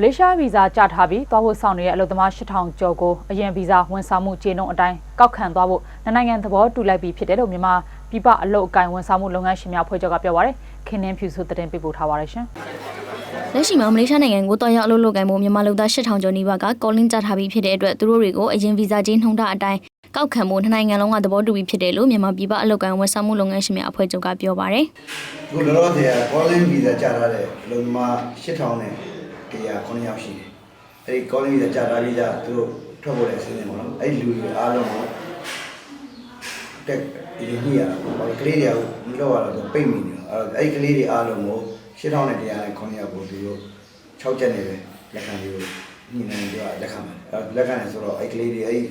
မလေးရှားဗီဇာကြထားပြီးသွားဖို့ဆောင်နေတဲ့အလုပ်သမား8000ကျော်ကိုအရင်ဗီဇာဝန်ဆောင်မှုကျေနှုန်းအတိုင်းကောက်ခံသွားဖို့နှစ်နိုင်ငံသဘောတူလိုက်ပြီးဖြစ်တယ်လို့မြန်မာပြည်ပအလုပ်အကင်ဝန်ဆောင်မှုလုပ်ငန်းရှင်များအဖွဲ့ချုပ်ကပြောပါရယ်ခင်းနှင်းဖြူစုသတင်းပေးပို့ထားပါရရှင်လက်ရှိမှာမလေးရှားနိုင်ငံကိုတော်ရောက်အလုပ်လုပ်ကိုင်မှုမြန်မာလူသား8000ကျော်နီးပါးကကောလင်းကြထားပြီးဖြစ်တဲ့အတွက်သူတို့တွေကိုအရင်ဗီဇာချင်းနှုံတာအတိုင်းကောက်ခံမှုနှစ်နိုင်ငံလုံးကသဘောတူပြီးဖြစ်တယ်လို့မြန်မာပြည်ပအလုပ်ကိုင်ဝန်ဆောင်မှုလုပ်ငန်းရှင်များအဖွဲ့ချုပ်ကပြောပါရယ်အခုလောလောဆယ်က calling visa ကြာထားတဲ့အလုံးသမား8000နဲ့ တရား9ယောက်ရှိတယ်။အဲဒီ calling visa ကြာထားပြီးသားသူတို့ထွက်ဖို့လည်းအစီအစဉ်ပေါ့နော်။အဲဒီလူတွေအားလုံးကိုတက်ဒီညရတာပေါ့။ကလေးတွေကမလောက်ရတော့ပိတ်မိနေတော့အဲဒီကလေးတွေအားလုံးကို8000နဲ့တရားနဲ့9ယောက်ကိုသူတို့6ချက်နေပဲလက်ခံပြီးညနေကြလက်ခံတယ်။အဲလက်ခံတယ်ဆိုတော့အဲဒီကလေးတွေအဲဒီ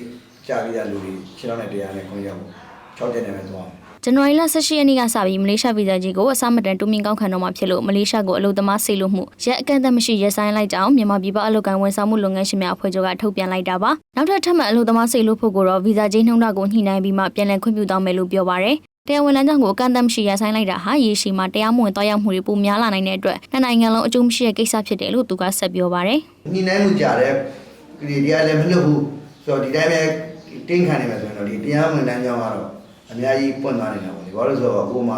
ကြာပြီးသားလူတွေ8000နဲ့တရားနဲ့9ယောက်ကို6ချက်နေပဲသွားတယ် ဇန်နဝါရီလ18ရက်နေ့ကစပြီးမလေးရှားဗီဇာကြီးကိုအစမတန်တူမင်ကောက်ခံတော့မှာဖြစ်လို့မလေးရှားကိုအလုပ်သမားစေလို့မှုရက်အကန့်အသတ်မရှိရက်ဆိုင်လိုက်ကြအောင်မြန်မာပြည်ပအလုပ်ကိုင်ဝန်ဆောင်မှုလုပ်ငန်းရှင်များအဖွဲ့ချုပ်ကထုတ်ပြန်လိုက်တာပါနောက်ထပ်ထပ်မံအလုပ်သမားစေလို့ဖို့ကိုတော့ဗီဇာချင်းနှုံတာကိုညှိနှိုင်းပြီးမှပြန်လည်ခွင့်ပြုသွားမယ်လို့ပြောပါရယ်တရားဝင်လမ်းကြောင်းကိုအကန့်အသတ်မရှိရက်ဆိုင်လိုက်တာဟာရေရှည်မှာတရားမဝင်တောက်ရောက်မှုတွေပိုများလာနိုင်တဲ့အတွက်နှစ်နိုင်ငံလုံးအကျိုးမရှိတဲ့ကိစ္စဖြစ်တယ်လို့သူကဆက်ပြောပါရယ်ညှိနှိုင်းမှုကြတဲ့ကလေးတရားလည်းမလွတ်ဘူးဆိုတော့ဒီတိုင်းပဲတင်းခံနေမှာဆိုရင်တော့ဒီတရားဝင်လမ်းကြောင်းကတော့ အများကြီးပွင့်သွားနေတာပေါ့လေဘာလို့လဲဆိုတော့ကိုမှ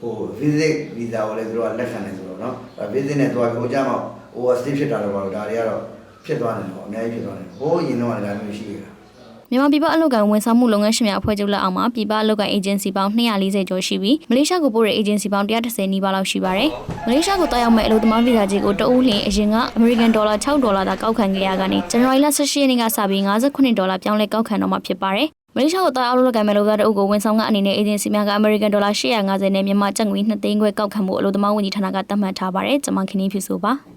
ဟို visit visa ကိုလည်းသူတို့ကလက်ခံနေဆိုတော့เนาะ visit နဲ့တွားကိုကြမှာ overstay ဖြစ်တာတော့ဘာလို့ဒါတွေကတော့ဖြစ်သွားနေတယ်ပေါ့အများကြီးဖြစ်သွားနေတယ်ဟိုးရင်တော့လည်းဒါမျိုးရှိခဲ့တာ မြန်မာပြည်ပအလုပ်ကိုင်ဝန်ဆောင်မှုလုပ်ငန်းရှင်များအဖွဲ့ချုပ်လက်အောက်မှာပြည်ပအလုပ်ကိုင် agency ပေါင်း240ကျော်ရှိပြီးမလေးရှားကိုပို့တဲ့ agency ပေါင်း130နီးပါးလောက်ရှိပါတယ်။မလေးရှားကိုတောက်ရောက်မဲ့အလုပ်သမားဗီဇာကြီးကိုတအူးလျင်အရင်က American Dollar 6ဒေါ်လာသာကောက်ခံခဲ့ရကနေဇန်နဝါရီလ18ရက်နေ့ကစပြီး58ဒေါ်လာပြောင်းလဲကောက်ခံတော့မှာဖြစ်ပါတယ်။ မလေးရှားကိုတောက်ရောက်လုပ်ကိုင်မဲ့လုပ်သားတအုပ်ကိုဝန်ဆောင်ကအနေနဲ့ agency များက American Dollar 850နဲ့မြန်မာကျပ်ငွေ2သိန်းခွဲကောက်ခံမှုအလုပ်သမားဝန်ကြီးဌာနကသတ်မှတ်ထားပါတယ်။ကျွန်မခင်င်းဖြူဆိုပါ။